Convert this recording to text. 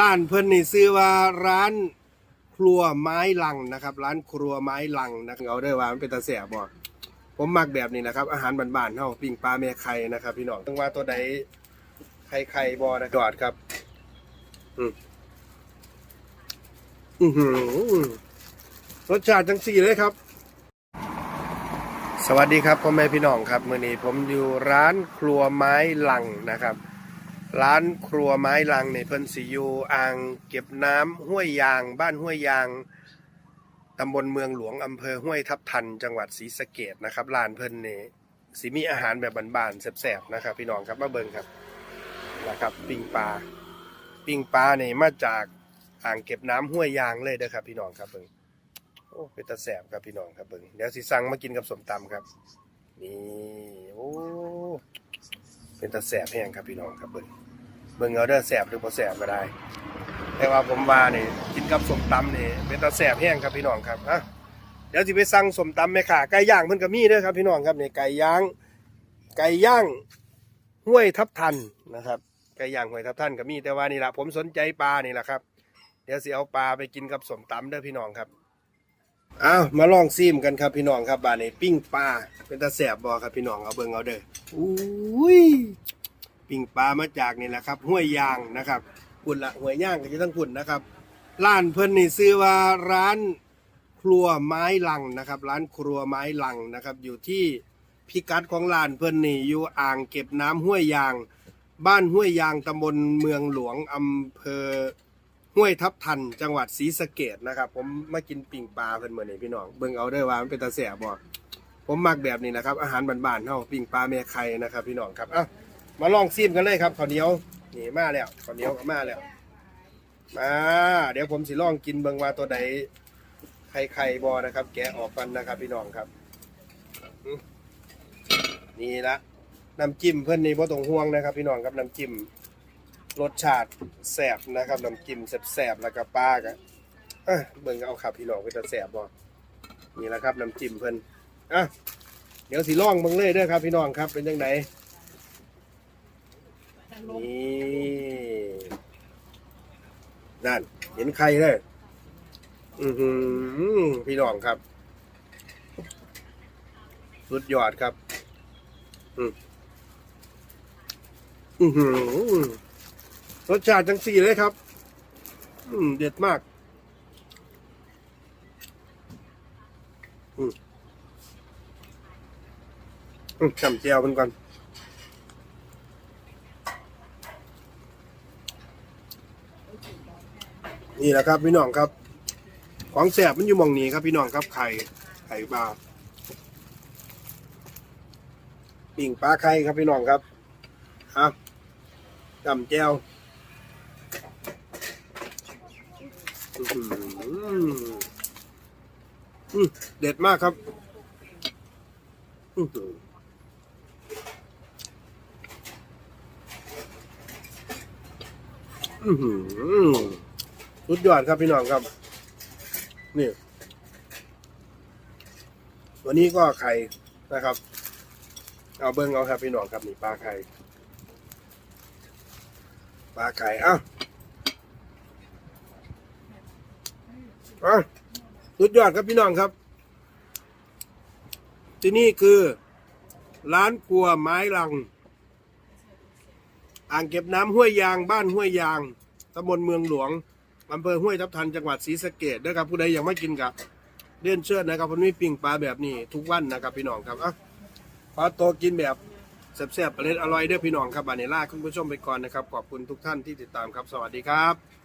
ร้านเพิ่นนี่ซื้อว่าร้านครัวไม้ลังนะครับ ร้านครัวไม้ลังนะเอาได้ว่ามันเป็นตาแสบบ่ผมมักแบบนี้นะครับ อาหารบ้านๆเฮาปิ้งปลาแม่ไข่นะครับ พี่น้องต้องว่าตัวใดไข่ไข่บ่นะจอดครับ อืมอือหือรสชาติจังสี่เลยครับ สวัสดีครับพ่อแม่พี่น้องครับมื้อนี้ผมอยู่ร้านครัวไม้ลังนะครับ ร้านครัวไม้ลังในเพิ่นสิยูอ่างเก็บน้ำห้วยยาง บ้านห้วยยางตำบลเมืองหลวงอำเภอห้วยทับทัน จังหวัดศรีสะเกดนะครับร้านเพิ่นนี่สิมีอาหารแบบบานๆแซ่บๆนะครับ พี่น้องครับมาเบิ่งครับนะครับปิ้งปลาปิ้งปลาเนี่มาจากอ่างเก็บน้ำห้วยยางเลยเด้อครับ พี่น้องครับเบิ่งโอ้เป็นตาแซ่บครับพี่น้องครับเบิ่งเดี๋ยวสิสั่งมากินกับสมตำครับ นี่โอ้ เป็นตาแซ่บแห้งครับพี่น้องครับเบิ่งเบิ่งเอาเด้อแสบหรือบ่แสบก็ได้ แต่ว่าผมว่านี่กินกับส้มตำนี่เป็นตาแสบแห้งครับพี่น้องครับฮะเดี๋ยวสิไปสั่งส้มตำแม่ค้าไก่ย่างเพิ่นก็มีเด้อครับพี่น้องครับนี่ไก่ย่าง ไก่ย่างห้วยทับทันนะครับไก่ย่างห้วยทับทันก็มีแต่ว่านี่ละผมสนใจปลานี่แหละครับ เดี๋ยวสิเอาปลาไปกินกับส้มตำเด้อพี่น้องครับ อ้าวมาลองซิมกันครับพี่น้องครับบ้านนี้ปิ้งปลาเป็นตาแสบบ่ครับพี่น้องเอาเบิ่งเอาเด้ออุ้ยปิ่งปลามาจากนี่แหละครับห้วยยางนะครับพุ่นละห้วยย่างก็จะต้องพุ่นนะครับร้านเพิ่นนี่ซื้อว่าร้านครัวไม้ลังนะครับ ร้านครัวไม้ลังนะครับ อยู่ที่พิกัดของร้านเพิ่นนี่อยู่อ่างเก็บน้ำห้วยยาง บ้านห้วยยางตำบลเมืองหลวงอำเภอ ห้วยทับทันจังหวัดศรีสะเกดนะครับ ผมมากินปิ่งปลาเพิ่นมื้อนี้พี่น้องเบิ่งเอาเด้อว่ามันเป็นตาแสบบ่ผมมักแบบนี้นะครับ อาหารบ้านๆเฮาปิ่งปลาแม่ไข่นะครับ พี่น้องครับอะมาลองซิมกันเลยครับข้าวเหนียวนี่มาแล้วข้าวเหนียวก็มาแล้วมาเดี๋ยวผมสิลองกินเบิ่งว่าตัวใดไข่ไข่บอนะครับ แกะออกกันนะครับ พี่น้องครับนี่ละน้ำจิ้มเพื่อนนี่บ่ต้องห่วงนะครับ พี่น้องครับน้ำจิ้ม รสชาติแซ่บนะครับน้ำจิ้มแซ่บๆแล้วก็ปลาก็เอ้ยเบิ่งเอาครับพี่น้องเพื่อจะแซ่บบ่นี่แหละครับน้ำจิ้มเพิ่นอะเดี๋ยวสิลองเบิ่งเลยเด้อครับพี่น้องครับเป็นยังไงนี่นั่น เห็นใครเลยอือหือพี่น้องครับ สุดยอดครับ อืมอือหือ รสชาติจังสี่เลยครับ อืม เด็ดมาก อืมอืมจำเจียวมันก่อนนี่แหละครับพี่น้องครับ ของแสบมันอยู่มองนี้ครับ พี่น้องครับไข่ไข่ปลาปิ่งปลาไข่ครับพี่น้องครับฮะจำแจวอื้อหืออืม เด็ดมากครับอื้อหืออื้อหือสุดยอดครับพี่น้องครับนี่วันนี้ก็ไข่นะครับ เอาเบิ้งเอาครับพี่น้องครับนี่ปลาไข่ปลาไข่เอ้า อ้าสุดยอดครับพี่น้องครับ ที่นี่คือ ร้านครัวไม้ลัง อ่างเก็บน้ำห้วยยาง บ้านห้วยยางตำบลเมืองหลวงอำเภอห้วยทับทันจังหวัดศรีสะเกดด้วยครับผู้ใดยังไม่กินกับเลียนเชิญนะครับผมมีปิ้งปลาแบบนี้ ทุกวันนะครับพี่น้องครับอะขอตัวกินแบบแซ่บๆประเด็อร่อยเด้อพี่น้องครับบาเนล่าคุณผู้ชมไปก่อนนะครับ ขอบคุณทุกท่านที่ติดตามครับ สวัสดีครับ